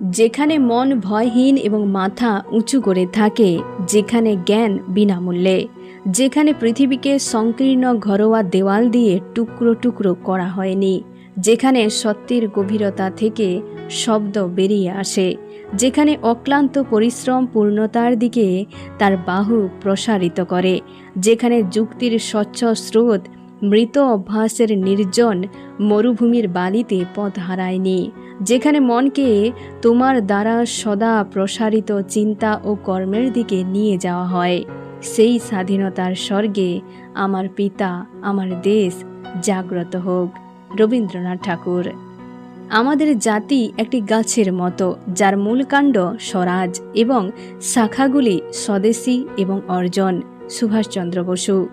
যেখানে মন ভয়হীন এবং মাথা উঁচু করে থাকে, যেখানে জ্ঞান বিনামূল্যে, যেখানে পৃথিবীকে সংকীর্ণ ঘরোয়া দেওয়াল দিয়ে টুকরো টুকরো করা হয়নি, যেখানে সত্যের গভীরতা থেকে শব্দ বেরিয়ে আসে, যেখানে অক্লান্ত পরিশ্রম পূর্ণতার দিকে তার বাহু প্রসারিত করে, যেখানে যুক্তির স্বচ্ছ স্রোত মৃত অভ্যাসের নির্জন মরুভূমির বালিতে পথ হারায়নি যেখানে মনকে তোমার দ্বারা সদা প্রসারিত চিন্তা ও কর্মের দিকে নিয়ে যাওয়া হয়। সেই স্বাধীনতার স্বর্গে আমার পিতা, আমার দেশ জাগ্রত হোক। রবীন্দ্রনাথ ঠাকুর। আমাদের জাতি একটি গাছের মতো, যার মূল কাণ্ড স্বরাজ এবং শাখাগুলি স্বদেশী এবং অর্জন। সুভাষচন্দ্র বসু।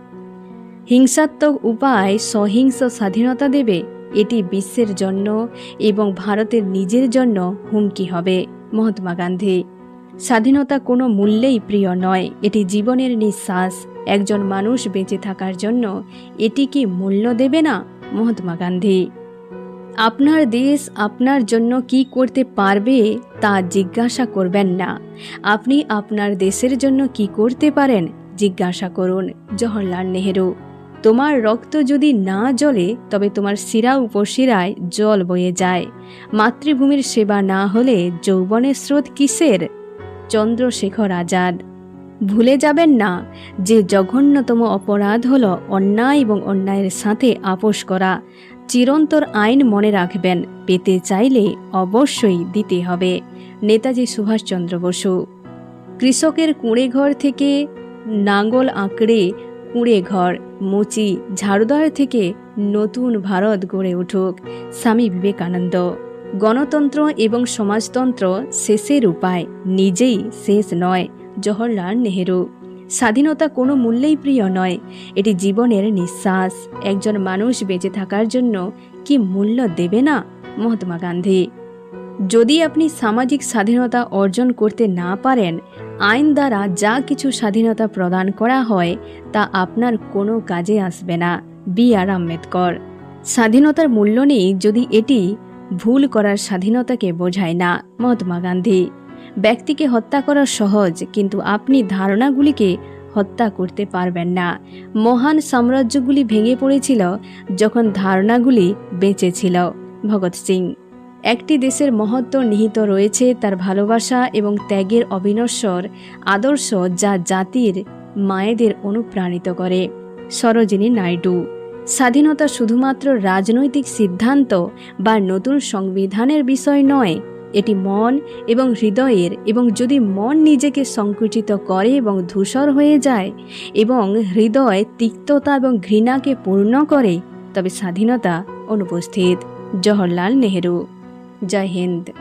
হিংসাত্মক উপায় সহিংস স্বাধীনতা দেবে এটি বিশ্বের জন্য এবং ভারতের নিজের জন্য হুমকি হবে, মহাত্মা গান্ধী। স্বাধীনতা কোনো মূল্যেই প্রিয় নয়, এটি জীবনের নিঃশ্বাস। একজন মানুষ বেঁচে থাকার জন্য এটি কি মূল্য দেবে না, মহাত্মা গান্ধী? আপনার দেশ আপনার জন্য কি করতে পারবে তা জিজ্ঞাসা করবেন না। আপনি আপনার দেশের জন্য কি করতে পারেন, জিজ্ঞাসা করুন, জওহরলাল নেহেরু। তোমার রক্ত যদি না জ্বলে, তবে তোমার শিরা উপশিরায় জল বয়ে যায়। মাতৃভূমির সেবা না হলে যৌবনের স্রোত কিসের? চন্দ্রশেখর আজাদ। ভুলে যাবেন না যে জঘন্যতম অপরাধ হল অন্যায় এবং অন্যায়ের সাথে আপোষ করা। চিরন্তর আইন মনে রাখবেন, পেতে চাইলে অবশ্যই দিতে হবে। নেতাজি সুভাষচন্দ্র বসু। কৃষকের কুঁড়ে ঘর থেকে নাঙ্গল আঁকড়ে কুঁড়ে ঘর, মুচি, ঝাড়ুদার থেকে নতুন ভারত গড়ে উঠুক, স্বামী বিবেকানন্দ। গণতন্ত্র এবং সমাজতন্ত্র শেষের উপায়, নিজেই শেষ নয়, জওহরলাল নেহেরু। স্বাধীনতা কোনো মূল্যেই প্রিয় নয়, এটি জীবনের নিঃশ্বাস। একজন মানুষ বেঁচে থাকার জন্য কি মূল্য দেবে না? মহাত্মা গান্ধী। যদি আপনি সামাজিক স্বাধীনতা অর্জন করতে না পারেন, আইন দ্বারা যা কিছু স্বাধীনতা প্রদান করা হয়, তা আপনার কোনো কাজে আসবে না, বি আর আম্বেদকর। স্বাধীনতার মূল্য নেই যদি এটি ভুল করার স্বাধীনতাকে বোঝায় না, মহাত্মা গান্ধী। ব্যক্তিকে হত্যা করা সহজ, কিন্তু আপনি ধারণাগুলিকে হত্যা করতে পারবেন না। মহান সাম্রাজ্যগুলি ভেঙে পড়েছিল যখন ধারণাগুলি বেঁচেছিল ভগৎ সিং একটি দেশের মহত্ব নিহিত রয়েছে তার ভালোবাসা এবং ত্যাগের অবিনশ্বর আদর্শ যা জাতির মায়েদের অনুপ্রাণিত করে। সরোজিনী নাইডু, স্বাধীনতা শুধুমাত্র রাজনৈতিক সিদ্ধান্ত বা নতুন সংবিধানের বিষয় নয়, এটি মন এবং হৃদয়ের এবং যদি মন নিজেকে সংকুচিত করে এবং ধূসর হয়ে যায় এবং হৃদয় তিক্ততা এবং ঘৃণাকে পূর্ণ করে, তবে স্বাধীনতা অনুপস্থিত। জওহরলাল নেহেরু जय हिंद।